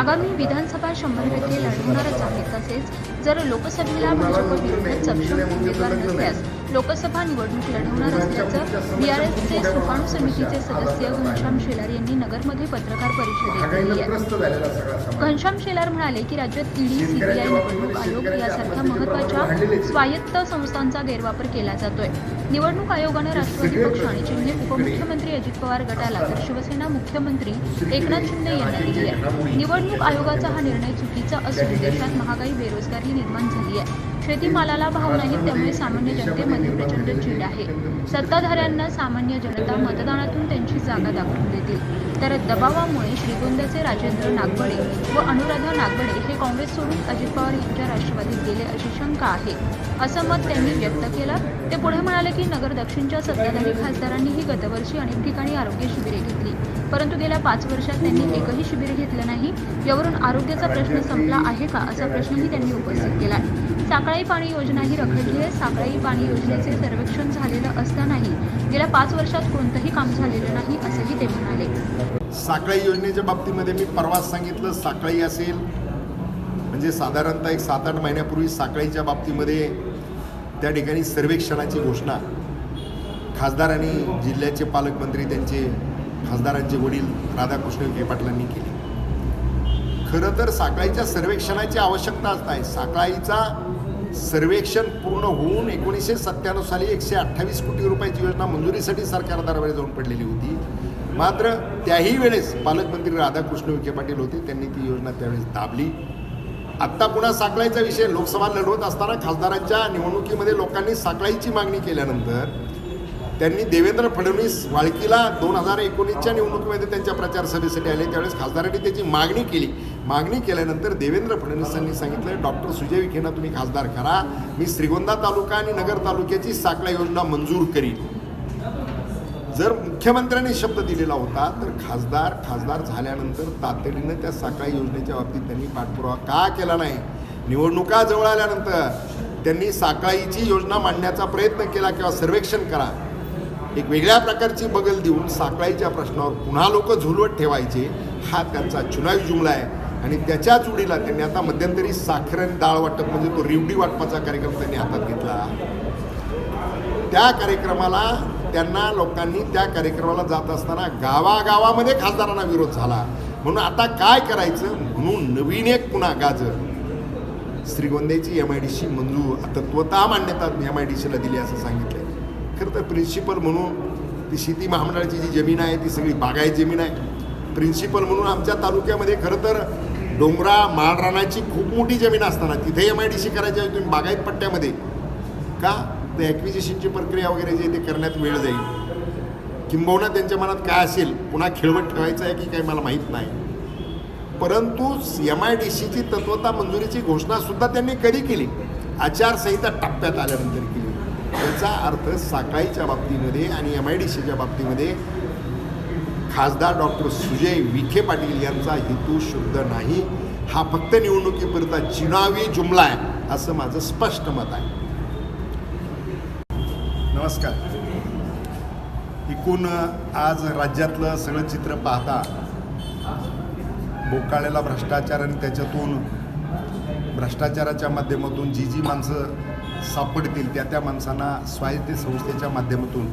आगामी विधानसभा शंभर टक्के लढवणारच आहे तसेच जर लोकसभेला भाजप विरोधात सक्षम उमेदवार नसल्यास लोकसभा निवडणूक लढवणार असल्याचं बीआरएसचे सुकाणू समितीचे सदस्य घनश्याम शेलार यांनी नगरमध्ये पत्रकार परिषदेत केली आहे. घनश्याम शेलार म्हणाले की राज्यात ईडी सीबीआय निवडणूक आयोग यासारख्या महत्त्वाच्या स्वायत्त संस्थांचा गैरवापर केला जातोय. निवडणूक आयोगानं राष्ट्रवादी पक्ष आणि चिन्हे उपमुख्यमंत्री अजित पवार गटाला तर शिवसेना मुख्यमंत्री एकनाथ शिंदे यांना दिली आहे. निवडणूक आयोगाचा हा निर्णय चुकीचा असून देशात महागाई बेरोजगारी निर्माण झाली आहे. शेतीमालाला भाव नाही त्यामुळे सामान्य जनतेमध्ये प्रचंड चीड आहे. सत्ताधाऱ्यांना सामान्य जनता मतदानातून त्यांची जागा दाखवून देतील. तर दबावामुळे श्रीगोंद्याचे राजेंद्र नागवडे व अनुराधा नागवडे हे काँग्रेस सोडून अजित पवार यांच्या राष्ट्रवादीत गेले अशी शंका आहे. असं मत त्यांनी व्यक्त केलं. ते पुढे म्हणाले की नगर दक्षिणच्या सत्ताधारी खासदारांनीही गतवर्षी अनेक ठिकाणी आरोग्य शिबिरे घेतली. परंतु गेल्या पाच वर्षात त्यांनी एकही शिबिर घेतलं नाही. यावरून आरोग्याचा प्रश्न संपला आहे का असा प्रश्नही त्यांनी उपस्थित केला. साकळाई पाणी योजना ही रखडली आहे. साकळाई पाणी योजनेचे सर्वेक्षण झालेलं असतानाही गेल्या पाच वर्षात कोणतंही काम झालेलं नाही असंही ते म्हणाले. साखळी योजनेच्या बाबतीमध्ये मी परवाच सांगितलं साखळी असेल म्हणजे साधारणतः एक सात आठ महिन्यापूर्वी साखळीच्या बाबतीमध्ये त्या ठिकाणी सर्वेक्षणाची घोषणा खासदार आणि जिल्ह्याचे पालकमंत्री त्यांचे खासदारांचे वडील राधाकृष्ण विखे पाटलांनी केली. खरं तर साखळीच्या सर्वेक्षणाची आवश्यकताच नाही साखळीचा सर्वेक्षण पूर्ण होऊन एकोणीसशे सत्त्याण्णव साली एकशे अठ्ठावीस कोटी रुपयाची योजना मंजुरीसाठी सरकार दरबारी जाऊन पडलेली होती. मात्र त्याही वेळेस पालकमंत्री राधाकृष्ण विखे पाटील होते. त्यांनी ती योजना त्यावेळेस दाबली. आत्ता पुन्हा साखळाईचा विषय लोकसभा लढवत असताना खासदारांच्या निवडणुकीमध्ये लोकांनी साखळाईची मागणी केल्यानंतर त्यांनी देवेंद्र फडणवीस वाळकीला दोन हजार एकोणीसच्या निवडणुकीमध्ये त्यांच्या प्रचार सभेसाठी आले. त्यावेळेस खासदारांनी त्याची मागणी केली. मागणी केल्यानंतर देवेंद्र फडणवीसांनी सांगितलं डॉक्टर सुजय विखेंना तुम्ही खासदार करा. मी श्रीगोंदा तालुका आणि नगर तालुक्याची साकळा योजना मंजूर करीन. जर मुख्यमंत्र्यांनी शब्द दिलेला होता तर खासदार खासदार झाल्यानंतर तातडीनं त्या साखळी योजनेच्या बाबतीत त्यांनी पाठपुरावा का केला नाही? निवडणुका जवळ आल्यानंतर त्यांनी साखळीची योजना मांडण्याचा प्रयत्न केला किंवा सर्वेक्षण करा. एक वेगळ्या प्रकारची बगल देऊन साखळीच्या प्रश्नावर पुन्हा लोक झुलवत ठेवायचे हा त्यांचा चुनावी जुमला आहे. आणि त्याच्या चुडीला त्यांनी आता मध्यंतरी साखर आणि डाळ वाटप म्हणजे तो रिवडी वाटपाचा कार्यक्रम त्यांनी हातात घेतला. त्या कार्यक्रमाला त्यांना लोकांनी त्या कार्यक्रमाला जात असताना गावागावामध्ये खासदारांना विरोध झाला. म्हणून आता काय करायचं? म्हणून नवीन एक पुन्हा गाजर. श्रीगोंद्याची एम आय डी सी मंजूर तत्वता मान्यता एम आय डी सीला दिली असं सांगितलं खरं तर प्रिन्सिपल म्हणून ती शेती महामंडळाची जी जमीन आहे ती सगळी बागायत जमीन आहे. प्रिन्सिपल म्हणून आमच्या तालुक्यामध्ये खरं तर डोंगरा माळरानाची खूप मोठी जमीन असताना तिथे एम आय डी सी करायची आहे तुम्ही बागायत पट्ट्यामध्ये. का? तर ॲक्विजिशनची प्रक्रिया वगैरे जे ते करण्यात वेळ जाईल. किंबहुना त्यांच्या मनात काय असेल पुन्हा खेळवत ठेवायचं आहे की काही मला माहीत नाही. परंतु एम आय डी सीची तत्वता मंजुरीची घोषणासुद्धा त्यांनी कधी केली? आचारसंहिता टप्प्यात आल्यानंतर केली. याचा अर्थ साकाईच्या बाबतीमध्ये आणि एम आय डी सीच्या बाबतीमध्ये खासदार डॉक्टर सुजय विखे पाटील यांचा हेतू शुद्ध नाही. हा फक्त निवडणुकीपुरता चिनावी जुमला आहे असं माझं स्पष्ट मत आहे. नमस्कार. एकूण आज राज्यातलं सगळं चित्र पाहता बोकाळलेला भ्रष्टाचार आणि त्याच्यातून भ्रष्टाचाराच्या माध्यमातून जी जी माणसं सापडतील त्या त्या माणसांना स्वायत्त संस्थेच्या माध्यमातून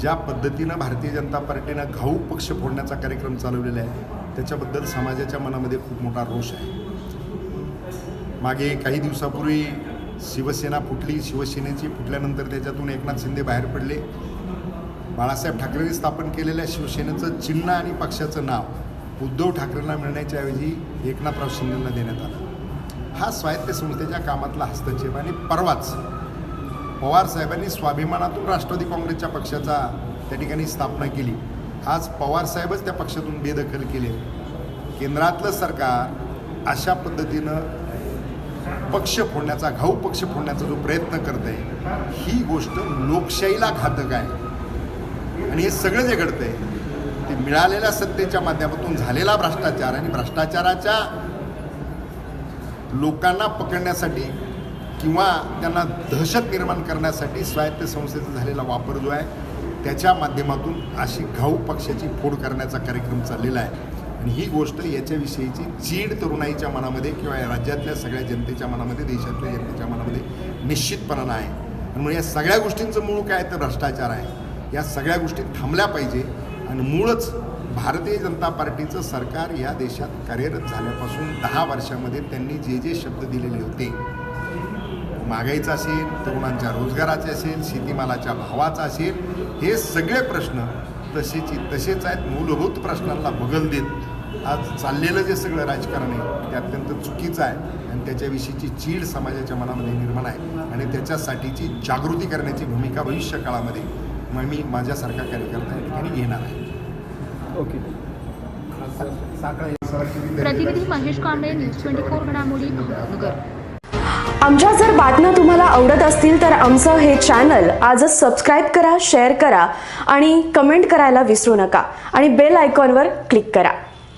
ज्या पद्धतीनं भारतीय जनता पार्टीनं घाऊ पक्ष फोडण्याचा कार्यक्रम चालवलेला आहे त्याच्याबद्दल समाजाच्या मनामध्ये खूप मोठा रोष आहे. मागे काही दिवसापूर्वी शिवसेना फुटली शिवसेनेची फुटल्यानंतर त्याच्यातून एकनाथ शिंदे बाहेर पडले. बाळासाहेब ठाकरेंनी स्थापन केलेल्या शिवसेनेचं चिन्ह आणि पक्षाचं नाव उद्धव ठाकरेंना मिळण्याच्या ऐवजी एकनाथराव शिंदेंना देण्यात आलं. हा स्वायत्त संस्थेच्या कामातला हस्तक्षेप आणि परवाच पवार साहेबांनी स्वाभिमानातून राष्ट्रवादी काँग्रेसच्या पक्षाचा त्या ठिकाणी स्थापना केली. आज पवार साहेबच त्या पक्षातून बेदखल केले. केंद्रातलं सरकार अशा पद्धतीनं पक्ष फोडण्याचा घाऊ पक्ष फोडण्याचा जो प्रयत्न करत आहे ही गोष्ट लोकशाहीला घातक आहे. आणि हे सगळं जे घडतं आहे ते मिळालेल्या सत्तेच्या माध्यमातून झालेला भ्रष्टाचार आणि भ्रष्टाचाराच्या लोकांना पकडण्यासाठी किंवा त्यांना दहशत निर्माण करण्यासाठी स्वायत्त संस्थेचा झालेला वापर जो आहे त्याच्या माध्यमातून अशी घाऊ पक्षाची फोड करण्याचा कार्यक्रम चाललेला आहे. आणि ही गोष्ट याच्याविषयीची चीड तरुणाईच्या मनामध्ये किंवा या राज्यातल्या सगळ्या जनतेच्या मनामध्ये देशातल्या जनतेच्या मनामध्ये निश्चितपणानं आहे. आणि म्हणून या सगळ्या गोष्टींचं मूळ काय तर भ्रष्टाचार आहे. या सगळ्या गोष्टी थांबल्या पाहिजे आणि मूळच भारतीय जनता पार्टीचं सरकार या देशात कार्यरत झाल्यापासून दहा वर्षामध्ये त्यांनी जे जे शब्द दिलेले होते महागाईचा असेल तरुणांच्या रोजगाराचे असेल शेतीमालाच्या भावाचा असेल हे सगळे प्रश्न तसेची तसेच आहेत मूलभूत प्रश्नांना बगल देत आज चाललेलं जे सगळं राजकारण आहे ते अत्यंत चुकीचं आहे आणि त्याच्याविषयीची चीड समाजाच्या मनामध्ये निर्माण आहे आणि त्याच्यासाठीची जागृती करण्याची भूमिका भविष्य काळामध्ये मग मी माझ्यासारखा कार्यकर्ता या ठिकाणी घेणार आहे. ओके. प्रतिनिधी Mahesh Kamble news twenty four घडामोडी अहमदनगर. आमच्या जर बातम्या तुम्हाला आवडत असतील तर आमचं हे चॅनल आजच सबस्क्राईब करा शेअर करा आणि कमेंट करायला विसरू नका. आणि बेल आयकॉनवर क्लिक करा.